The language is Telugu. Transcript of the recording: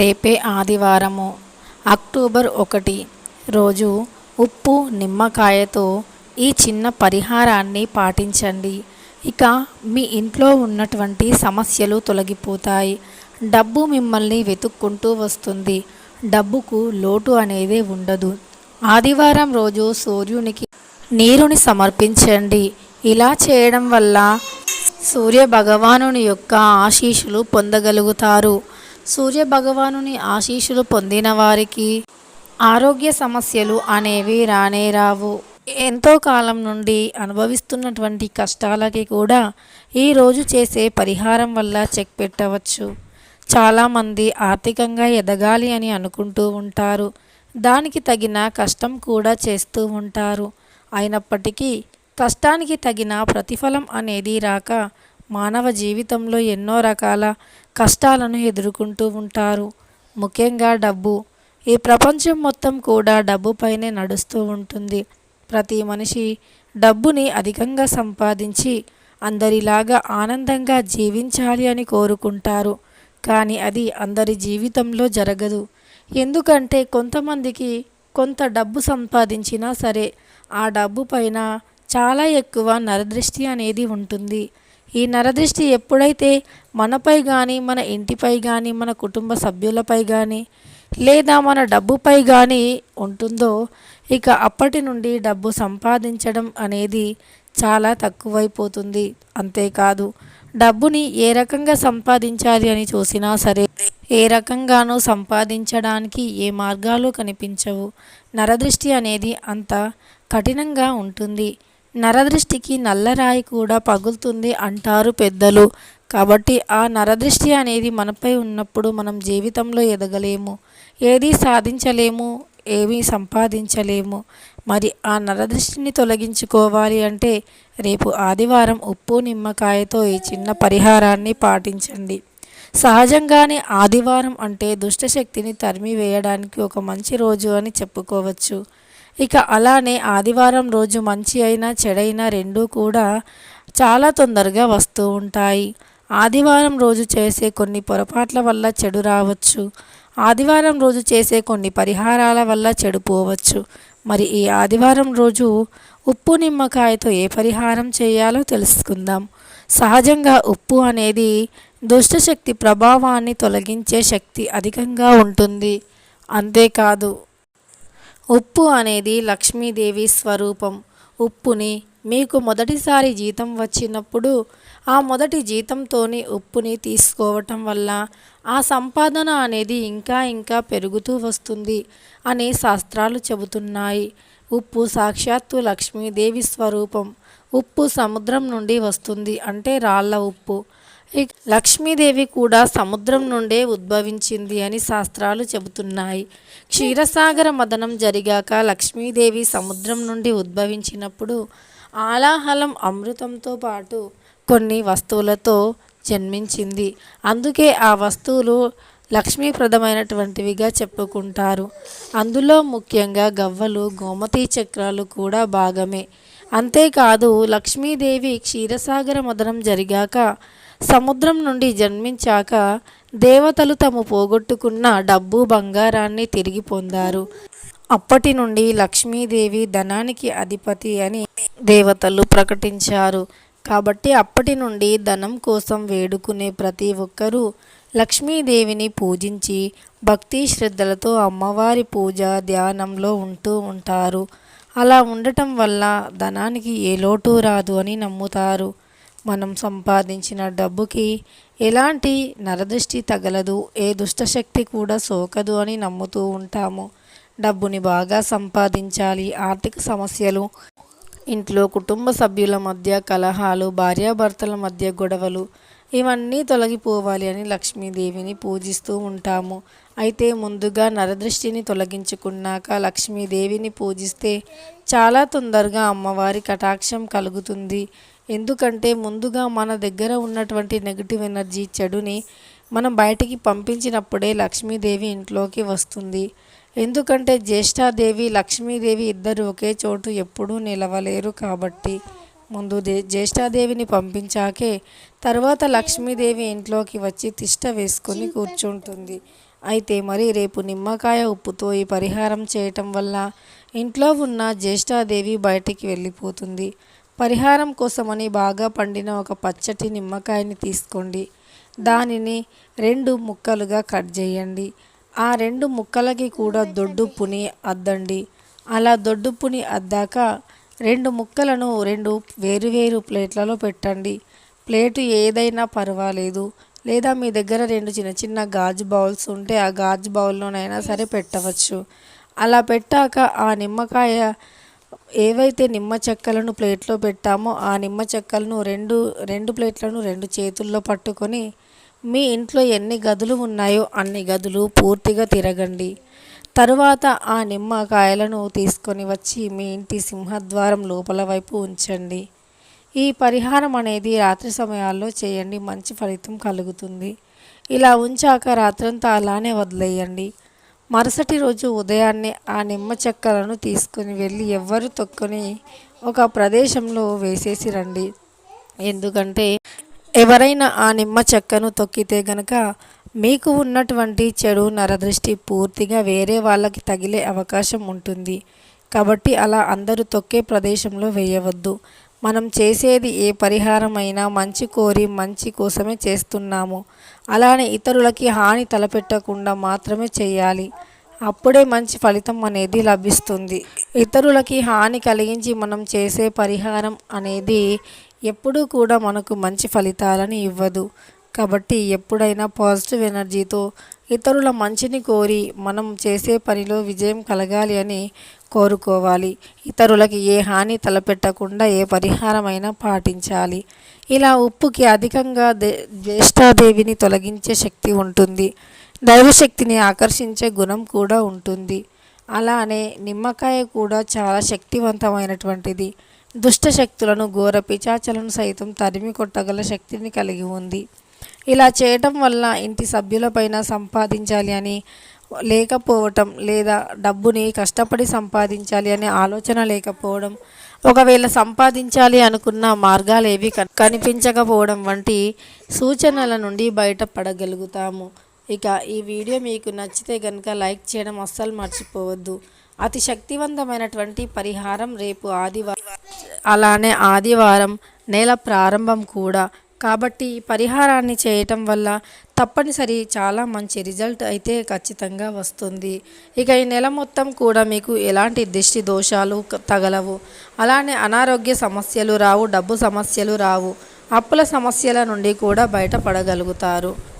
రేపే ఆదివారము. అక్టోబర్ ఒకటి రోజు ఉప్పు నిమ్మకాయతో ఈ చిన్న పరిహారాన్ని పాటించండి. ఇక మీ ఇంట్లో ఉన్నటువంటి సమస్యలు తొలగిపోతాయి. డబ్బు మిమ్మల్ని వెతుక్కుంటూ వస్తుంది. డబ్బుకు లోటు అనేది ఉండదు. ఆదివారం రోజు సూర్యునికి నీరుని సమర్పించండి. ఇలా చేయడం వల్ల సూర్య భగవానుని యొక్క ఆశీస్సులు పొందగలుగుతారు. సూర్య భగవానుని ఆశీస్సులు పొందిన వారికి ఆరోగ్య సమస్యలు అనేవి రానే రావు. ఎంతో కాలం నుండి అనుభవిస్తున్నటువంటి కష్టాలకి కూడా ఈరోజు చేసే పరిహారం వల్ల చెక్ పెట్టవచ్చు. చాలామంది ఆర్థికంగా ఎదగాలి అని అనుకుంటూ ఉంటారు. దానికి తగిన కష్టం కూడా చేస్తూ ఉంటారు. అయినప్పటికీ కష్టానికి తగిన ప్రతిఫలం అనేది రాక మానవ జీవితంలో ఎన్నో రకాల కష్టాలను ఎదుర్కొంటూ ఉంటారు. ముఖ్యంగా డబ్బు. ఈ ప్రపంచం మొత్తం కూడా డబ్బుపైనే నడుస్తూ ఉంటుంది. ప్రతి మనిషి డబ్బుని అధికంగా సంపాదించి అందరిలాగా ఆనందంగా జీవించాలి అని కోరుకుంటారు. కానీ అది అందరి జీవితంలో జరగదు. ఎందుకంటే కొంతమందికి కొంత డబ్బు సంపాదించినా సరే ఆ డబ్బు పైన చాలా ఎక్కువ నరదృష్టి అనేది ఉంటుంది. ఈ నరదృష్టి ఎప్పుడైతే మనపై కానీ మన ఇంటిపై కానీ మన కుటుంబ సభ్యులపై కానీ లేదా మన డబ్బుపై కానీ ఉంటుందో ఇక అప్పటి నుండి డబ్బు సంపాదించడం అనేది చాలా తక్కువైపోతుంది. అంతేకాదు డబ్బుని ఏ రకంగా సంపాదించాలి అని చూసినా సరే ఏ రకంగానూ సంపాదించడానికి ఏ మార్గాలు కనిపించవు. నరదృష్టి అనేది అంత కఠినంగా ఉంటుంది. నరదృష్టికి నల్లరాయి కూడా పగులుతుంది అంటారు పెద్దలు. కాబట్టి ఆ నరదృష్టి అనేది మనపై ఉన్నప్పుడు మనం జీవితంలో ఎదగలేము. ఏది సాధించలేము ఏమీ సంపాదించలేము. మరి ఆ నరదృష్టిని తొలగించుకోవాలి అంటే రేపు ఆదివారం ఉప్పు నిమ్మకాయతో ఈ చిన్న పరిహారాన్ని పాటించండి. సహజంగానే ఆదివారం అంటే దుష్టశక్తిని తరిమి వేయడానికి ఒక మంచి రోజు అని చెప్పుకోవచ్చు. ఇక అలానే ఆదివారం రోజు మంచి అయినా చెడైనా రెండూ కూడా చాలా తొందరగా వస్తూ ఉంటాయి. ఆదివారం రోజు చేసే కొన్ని పొరపాట్ల వల్ల చెడు రావచ్చు. ఆదివారం రోజు చేసే కొన్ని పరిహారాల వల్ల చెడు పోవచ్చు. మరి ఈ ఆదివారం రోజు ఉప్పు నిమ్మకాయతో ఏ పరిహారం చేయాలో తెలుసుకుందాం. సహజంగా ఉప్పు అనేది దుష్టశక్తి ప్రభావాన్ని తొలగించే శక్తి అధికంగా ఉంటుంది. అంతేకాదు ఉప్పు అనేది లక్ష్మీదేవి స్వరూపం. ఉప్పుని మీకు మొదటిసారి జీతం వచ్చినప్పుడు ఆ మొదటి జీతంతోని ఉప్పుని తీసుకోవటం వల్ల ఆ సంపాదన అనేది ఇంకా ఇంకా పెరుగుతూ వస్తుంది అని శాస్త్రాలు చెబుతున్నాయి. ఉప్పు సాక్షాత్తు లక్ష్మీదేవి స్వరూపం. ఉప్పు సముద్రం నుండి వస్తుంది అంటే రాళ్ళ ఉప్పు. లక్ష్మీదేవి కూడా సముద్రం నుండే ఉద్భవించింది అని శాస్త్రాలు చెబుతున్నాయి. క్షీరసాగర మదనం జరిగాక లక్ష్మీదేవి సముద్రం నుండి ఉద్భవించినప్పుడు ఆలాహలం అమృతంతో పాటు కొన్ని వస్తువులతో జన్మించింది. అందుకే ఆ వస్తువులు లక్ష్మీప్రదమైనటువంటివిగా చెప్పుకుంటారు. అందులో ముఖ్యంగా గవ్వలు గోమతి చక్రాలు కూడా భాగమే. అంతేకాదు లక్ష్మీదేవి క్షీరసాగర మదనం జరిగాక సముద్రం నుండి జన్మించాక దేవతలు తాము పోగొట్టుకున్న డబ్బు బంగారాన్ని తిరిగి పొందారు. అప్పటి నుండి లక్ష్మీదేవి ధనానికి అధిపతి అని దేవతలు ప్రకటించారు. కాబట్టి అప్పటి నుండి ధనం కోసం వేడుకునే ప్రతి ఒక్కరూ లక్ష్మీదేవిని పూజించి భక్తి శ్రద్ధలతో అమ్మవారి పూజ ధ్యానంలో ఉంటూ ఉంటారు. అలా ఉండటం వల్ల ధనానికి ఏ లోటు రాదు అని నమ్ముతారు. మనం సంపాదించిన డబ్బుకి ఎలాంటి నరదృష్టి తగలదు ఏ దుష్టశక్తి కూడా సోకదు అని నమ్ముతూ ఉంటాము. డబ్బుని బాగా సంపాదించాలి ఆర్థిక సమస్యలు ఇంట్లో కుటుంబ సభ్యుల మధ్య కలహాలు భార్యాభర్తల మధ్య గొడవలు ఇవన్నీ తొలగిపోవాలి అని లక్ష్మీదేవిని పూజిస్తూ ఉంటాము. అయితే ముందుగా నరదృష్టిని తొలగించుకున్నాక లక్ష్మీదేవిని పూజిస్తే చాలా తొందరగా అమ్మవారి కటాక్షం కలుగుతుంది. ఎందుకంటే ముందుగా మన దగ్గర ఉన్నటువంటి నెగిటివ్ ఎనర్జీ చెడుని మనం బయటికి పంపించినప్పుడే లక్ష్మీదేవి ఇంట్లోకి వస్తుంది. ఎందుకంటే జ్యేష్ఠాదేవి లక్ష్మీదేవి ఇద్దరు ఒకే చోటు ఎప్పుడూ నిలవలేరు కాబట్టి ముందు దే జ్యేష్ఠాదేవిని పంపించాకే తర్వాత లక్ష్మీదేవి ఇంట్లోకి వచ్చి తిష్ట వేసుకొని కూర్చుంటుంది. అయితే మరి రేపు నిమ్మకాయ ఉప్పుతో ఈ పరిహారం చేయటం వల్ల ఇంట్లో ఉన్న జ్యేష్ఠాదేవి బయటికి వెళ్ళిపోతుంది. పరిహారం కోసమని బాగా పండిన ఒక పచ్చటి నిమ్మకాయని తీసుకోండి. దానిని రెండు ముక్కలుగా కట్ చేయండి. ఆ రెండు ముక్కలకి కూడా దొడ్డుప్పుని అద్దండి. అలా దొడ్డుప్పుని అద్దాక రెండు ముక్కలను రెండు వేరువేరు ప్లేట్లలో పెట్టండి. ప్లేటు ఏదైనా పర్వాలేదు. లేదా మీ దగ్గర రెండు చిన్న చిన్న గాజు బౌల్స్ ఉంటే ఆ గాజు బౌల్లోనైనా సరే పెట్టవచ్చు. అలా పెట్టాక ఆ నిమ్మకాయ ఏవైతే నిమ్మ చెక్కలను ప్లేట్లో పెట్టామో ఆ నిమ్మ చెక్కలను రెండు రెండు ప్లేట్లను రెండు చేతుల్లో పట్టుకొని మీ ఇంట్లో ఎన్ని గదులు ఉన్నాయో అన్ని గదులు పూర్తిగా తిరగండి. తరువాత ఆ నిమ్మకాయలను తీసుకొని వచ్చి మీ ఇంటి సింహద్వారం లోపల వైపు ఉంచండి. ఈ పరిహారం అనేది రాత్రి సమయాల్లో చేయండి మంచి ఫలితం కలుగుతుంది. ఇలా ఉంచాక రాత్రంతా అలానే వదిలేయండి. మరుసటి రోజు ఉదయాన్నే ఆ నిమ్మ చెక్కలను తీసుకుని వెళ్ళి ఎవ్వరు తొక్కుని ఒక ప్రదేశంలో వేసేసి రండి. ఎందుకంటే ఎవరైనా ఆ నిమ్మ చెక్కను తొక్కితే గనక మీకు ఉన్నటువంటి చెడు నరదృష్టి పూర్తిగా వేరే వాళ్ళకి తగిలే అవకాశం ఉంటుంది. కాబట్టి అలా అందరూ తొక్కే ప్రదేశంలో వేయవద్దు. మనం చేసేది ఏ పరిహారమైనా మంచి కోరి మంచి కోసమే చేస్తున్నాము. అలానే ఇతరులకి హాని తలపెట్టకుండా మాత్రమే చేయాలి. అప్పుడే మంచి ఫలితం అనేది లభిస్తుంది. ఇతరులకి హాని కలిగించి మనం చేసే పరిహారం అనేది ఎప్పుడూ కూడా మనకు మంచి ఫలితాలని ఇవ్వదు. కాబట్టి ఎప్పుడైనా పాజిటివ్ ఎనర్జీతో ఇతరుల మంచిని కోరి మనం చేసే పనిలో విజయం కలగాలి అని కోరుకోవాలి. ఇతరులకి ఏ హాని తలపెట్టకుండా ఏ పరిహారమైనా పాటించాలి. ఇలా ఉప్పుకి అధికంగా దే జ్యేష్ఠాదేవిని తొలగించే శక్తి ఉంటుంది. దైవశక్తిని ఆకర్షించే గుణం కూడా ఉంటుంది. అలానే నిమ్మకాయ కూడా చాలా శక్తివంతమైనటువంటిది. దుష్ట శక్తులను ఘోర పిచాచలను సైతం తరిమి కొట్టగల శక్తిని కలిగి ఉంది. ఇలా చేయటం వల్ల ఇంటి సభ్యులపైన సంపాదించాలి అని లేకపోవటం లేదా డబ్బుని కష్టపడి సంపాదించాలి అనే ఆలోచన లేకపోవడం ఒకవేళ సంపాదించాలి అనుకున్న మార్గాలు ఏవి కనిపించకపోవడం వంటి సూచనల నుండి బయటపడగలుగుతాము. ఇక ఈ వీడియో మీకు నచ్చితే కనుక లైక్ చేయడం అస్సలు మర్చిపోవద్దు. అతి శక్తివంతమైనటువంటి పరిహారం రేపు ఆదివారం అలానే ఆదివారం నెల ప్రారంభం కూడా కాబట్టి పరిహారాన్ని చేయటం వల్ల తప్పనిసరి చాలా మంచి రిజల్ట్ అయితే ఖచ్చితంగా వస్తుంది. ఇక ఈ నెల మొత్తం కూడా మీకు ఎలాంటి దిష్టి దోషాలు తగలవు. అలానే అనారోగ్య సమస్యలు రావు డబ్బు సమస్యలు రావు. అప్పుల సమస్యల నుండి కూడా బయటపడగలుగుతారు.